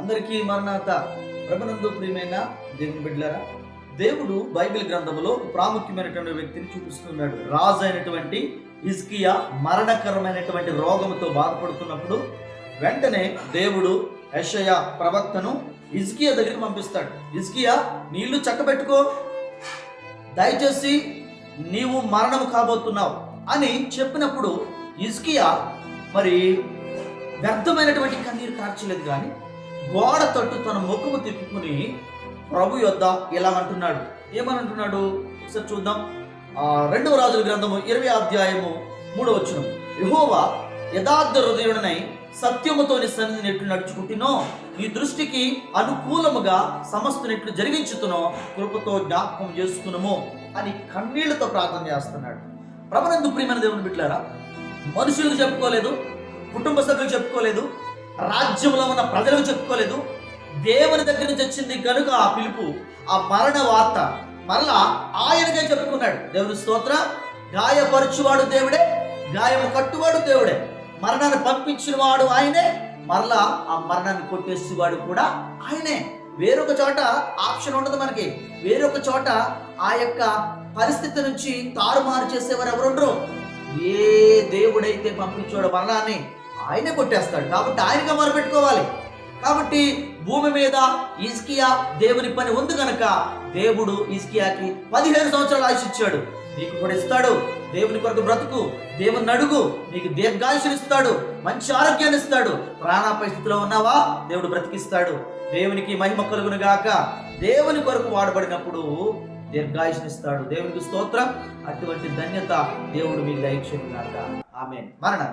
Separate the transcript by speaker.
Speaker 1: అందరికీ మరణాత ప్రభునందు ప్రియమైన దేవుని బిడ్డలారా దేవుడు బైబిల్ గ్రంథంలో ఒక ప్రాముఖ్యమైనటువంటి వ్యక్తిని చూపిస్తున్నాడు. రాజు అయినటువంటి ఇస్కియా మరణకరమైనటువంటి రోగంతో బాధపడుతున్నప్పుడు వెంటనే దేవుడు యషయ ప్రవక్తను ఇస్కియా దగ్గరికి పంపిస్తాడు. ఇస్కియా నీళ్ళు చక్కబెట్టుకో దయచేసి నీవు మరణము కాబోతున్నావు అని చెప్పినప్పుడు ఇస్కియా మరి వ్యర్థమైనటువంటి కన్నీరు కార్చలేదు కానీ గోడ తట్టు తన ముఖము తిప్పుకుని ప్రభు యొద్ద ఇలా అంటున్నాడు. ఏమనంటున్నాడు? ఒకసారి చూద్దాం. ఆ, రెండవ రాజుల గ్రంథము ఇరవై అధ్యాయము మూడవ వచనం యెహోవా యథార్థ హృదయుడనై సత్యముతో నీ సన్నిధిని నడుచుకుంటునో నీ దృష్టికి అనుకూలముగా సమస్తనెట్లు జరిగించుతునో కృపతో జ్ఞాపకం చేసుకునము అని కన్నీళ్ళతో ప్రార్థన చేస్తున్నాడు. ప్రభునందు ప్రియమైన దేవుని బిట్లారా మనుషులకు చెప్పుకోలేదు కుటుంబ సభ్యులు చెప్పుకోలేదు రాజ్యంలో ఉన్న ప్రజలకు చెప్పుకోలేదు. దేవుని దగ్గర నుంచి వచ్చింది కనుక ఆ పిలుపు ఆ మరణ వార్త మరలా ఆయనకే చెప్పుకున్నాడు. దేవుని స్తోత్ర గాయపరచువాడు దేవుడే గాయము కట్టువాడు దేవుడే. మరణాన్ని పంపించిన వాడు ఆయనే మరలా ఆ మరణాన్ని కొట్టేసేవాడు కూడా ఆయనే. వేరొక చోట ఆప్షన్ ఉండదు మనకి. వేరొక చోట ఆ యొక్క పరిస్థితి నుంచి తారుమారు చేసేవారు ఎవరుండరు? ఏ దేవుడైతే పంపించాడో మరణాన్ని ఆయనే కొట్టేస్తాడు. కాబట్టి ఆయనగా మొరపెట్టుకోవాలి కాబట్టి భూమి మీద ఇస్కియా దేవుని పని ఉంది కనుక దేవుడు ఇస్కియాకి పదిహేను సంవత్సరాలు ఆయుష్ ఇచ్చాడు. నీకు కూడా ఇస్తాడు. దేవుని కొరకు బ్రతుకు. దేవుని అడుగు నీకు దీర్ఘాయుషులు ఇస్తాడు. మంచి ఆరోగ్యాన్ని ఇస్తాడు. ప్రాణాపై స్థితిలో ఉన్నావా? దేవుడు బ్రతికిస్తాడు. దేవునికి మహిమ కలుగును గాక. దేవుని కొరకు వాడబడినప్పుడు దీర్ఘాయుషునిస్తాడు దేవునికి స్తోత్రం. అటువంటి ధన్యత దేవుడు మీకు దయచేయను గాక. ఆమె మరణ